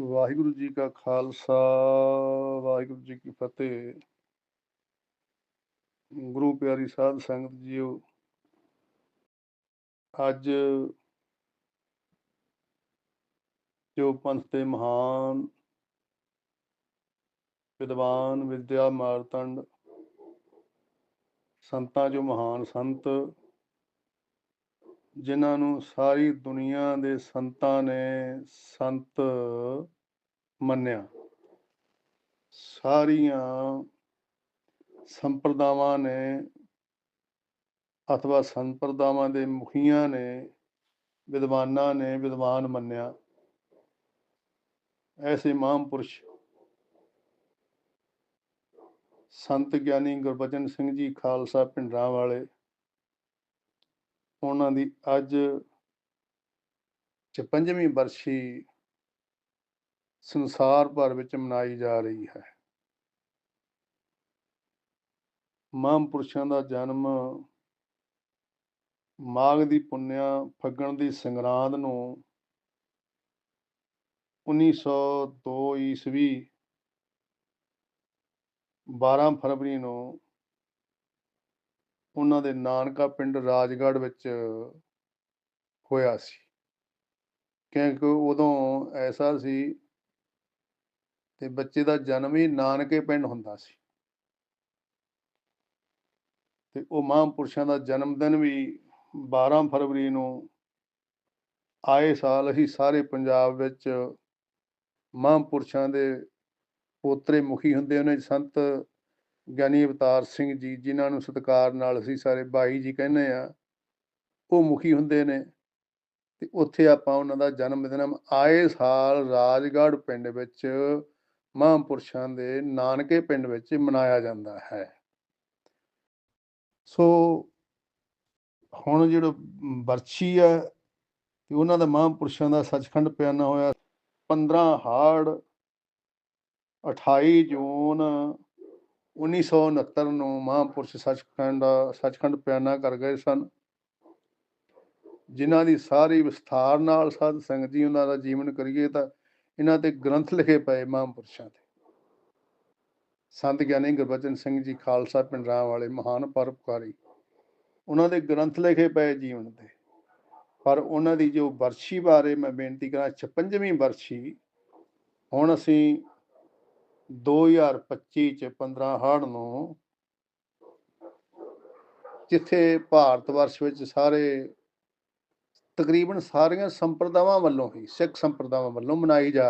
ਵਾਹਿਗੁਰੂ ਜੀ ਕਾ ਖਾਲਸਾ, ਵਾਹਿਗੁਰੂ ਜੀ ਕੀ ਫਤਿਹ। ਗੁਰੂ ਪਿਆਰੀ ਸਾਧ ਸੰਗਤ ਜੀਓ, ਅੱਜ ਜੋ ਪੰਥ ਦੇ ਮਹਾਨ ਵਿਦਵਾਨ, ਵਿਦਿਆ ਮਾਰਤੰਡ ਸੰਤਾਂ ਜੋ ਮਹਾਨ ਸੰਤ ਜਿਨ੍ਹਾਂ ਨੂੰ ਸਾਰੀ ਦੁਨੀਆ ਦੇ ਸੰਤਾਂ ਨੇ ਸੰਤ ਮੰਨਿਆ। ਸਾਰੀਆਂ ਸੰਪਰਦਾਵਾਂ ਨੇ ਅਥਵਾ ਸੰਪਰਦਾਵਾਂ ਦੇ ਮੁਖੀਆਂ ਨੇ, ਵਿਦਵਾਨਾਂ ਨੇ ਵਿਦਵਾਨ ਮੰਨਿਆ। ਐਸੇ ਮਹਾਂਪੁਰਸ਼ ਸੰਤ ਗਿਆਨੀ ਗੁਰਬਚਨ ਸਿੰਘ ਜੀ ਖਾਲਸਾ ਪਿੰਡਰਾਂ ਵਾਲੇ ਉਹਨਾਂ ਦੀ ਅੱਜ 56ਵੀਂ ਬਰਸ਼ੀ ਸੰਸਾਰ ਭਰ ਵਿੱਚ ਮਨਾਈ ਜਾ ਰਹੀ ਹੈ। ਮਹਾਂਪੁਰਸ਼ਾਂ ਦਾ ਜਨਮ ਮਾਘ ਦੀ ਪੁੰਨਿਆ ਫੱਗਣ ਦੀ ਸੰਗਰਾਂਦ ਨੂੰ 1902 ਈਸਵੀ 12 ਫਰਵਰੀ ਨੂੰ ਉਹਨਾਂ ਦੇ ਨਾਨਕਾ ਪਿੰਡ ਰਾਜਗੜ੍ਹ ਵਿੱਚ ਹੋਇਆ ਸੀ। ਕਿਉਂਕਿ ਉਦੋਂ ਐਸਾ ਸੀ ਤੇ ਬੱਚੇ ਦਾ ਜਨਮ ਹੀ ਨਾਨਕੇ ਪਿੰਡ ਹੁੰਦਾ ਸੀ। ਤੇ ਉਹ ਮਹਾਂਪੁਰਸ਼ਾਂ ਦਾ ਜਨਮ ਦਿਨ ਵੀ 12 ਫਰਵਰੀ ਨੂੰ ਆਏ ਸਾਲ ਅਸੀਂ ਸਾਰੇ ਪੰਜਾਬ ਵਿੱਚ ਮਹਾਂਪੁਰਸ਼ਾਂ ਦੇ ਪੋਤਰੇ ਮੁਖੀ ਹੁੰਦੇ ਉਹਨੇ ਸੰਤ ਗਿਆਨੀ ਅਵਤਾਰ ਸਿੰਘ ਜੀ, ਜਿਨ੍ਹਾਂ ਨੂੰ ਸਤਿਕਾਰ ਨਾਲ ਅਸੀਂ ਸਾਰੇ ਭਾਈ ਜੀ ਕਹਿੰਦੇ ਆ ਉਹ ਮੁਖੀ ਹੁੰਦੇ ਨੇ ਤੇ ਉੱਥੇ ਆਪਾਂ ਉਹਨਾਂ ਦਾ ਜਨਮ ਦਿਨ ਆਏ ਸਾਲ ਰਾਜਗੜ੍ਹ ਪਿੰਡ ਵਿੱਚ ਮਹਾਂਪੁਰਸ਼ਾਂ ਦੇ ਨਾਨਕੇ ਪਿੰਡ ਵਿੱਚ ਮਨਾਇਆ ਜਾਂਦਾ ਹੈ। ਸੋ ਹੁਣ ਜਿਹੜਾ ਵਰਛੀ ਹੈ ਤੇ ਉਹਨਾਂ ਦਾ ਮਹਾਂਪੁਰਸ਼ਾਂ ਦਾ ਸੱਚਖੰਡ ਪਿਆਨਾ ਹੋਇਆ 15 ਹਾੜ 28 ਜੂਨ 1969 ਨੂੰ ਮਹਾਂਪੁਰਸ਼ ਸੱਚਖੰਡ ਸੱਚਖੰਡ ਪਿਆਨਾ ਕਰ ਗਏ ਸਨ। ਜਿਨ੍ਹਾਂ ਦੀ ਸਾਰੀ ਵਿਸਥਾਰ ਨਾਲ ਸਾਧ ਸੰਗਤ ਜੀ ਉਹਨਾਂ ਦਾ ਜੀਵਨ ਕਰੀਏ ਤਾਂ ਇਹਨਾਂ ਤੇ ਗ੍ਰੰਥ ਲਿਖੇ ਪਏ ਮਹਾਂਪੁਰਸ਼ਾਂ ਤੇ। ਸੰਤ ਗਿਆਨੀ ਗੁਰਬਚਨ ਸਿੰਘ ਜੀ ਖਾਲਸਾ ਪਿੰਡਰਾਂ ਵਾਲੇ ਮਹਾਨ ਪਰਉਪਕਾਰੀ। ਉਹਨਾਂ ਦੇ ਗ੍ਰੰਥ ਲਿਖੇ ਪਏ ਜੀਵਨ ਤੇ। ਪਰ ਉਹਨਾਂ ਦੀ ਜੋ ਵਰਸ਼ੀ ਬਾਰੇ ਮੈਂ ਬੇਨਤੀ ਕਰਾਂ 56ਵੀਂ ਵਰਸ਼ੀ ਹੁਣ ਅਸੀਂ 2025 ਚ 15 ਹਾੜ ਨੂੰ ਜਿੱਥੇ ਭਾਰਤ ਵਰਸ਼ ਵਿੱਚ ਸਾਰੇ ਤਕਰੀਬਨ ਸਾਰੀਆਂ ਸੰਪਰਦਾਵਾਂ ਵੱਲੋਂ ਹੀ, ਸਿੱਖ ਸੰਪਰਦਾਵਾਂ ਵੱਲੋਂ ਮਨਾਈ ਜਾ ਰਹੀ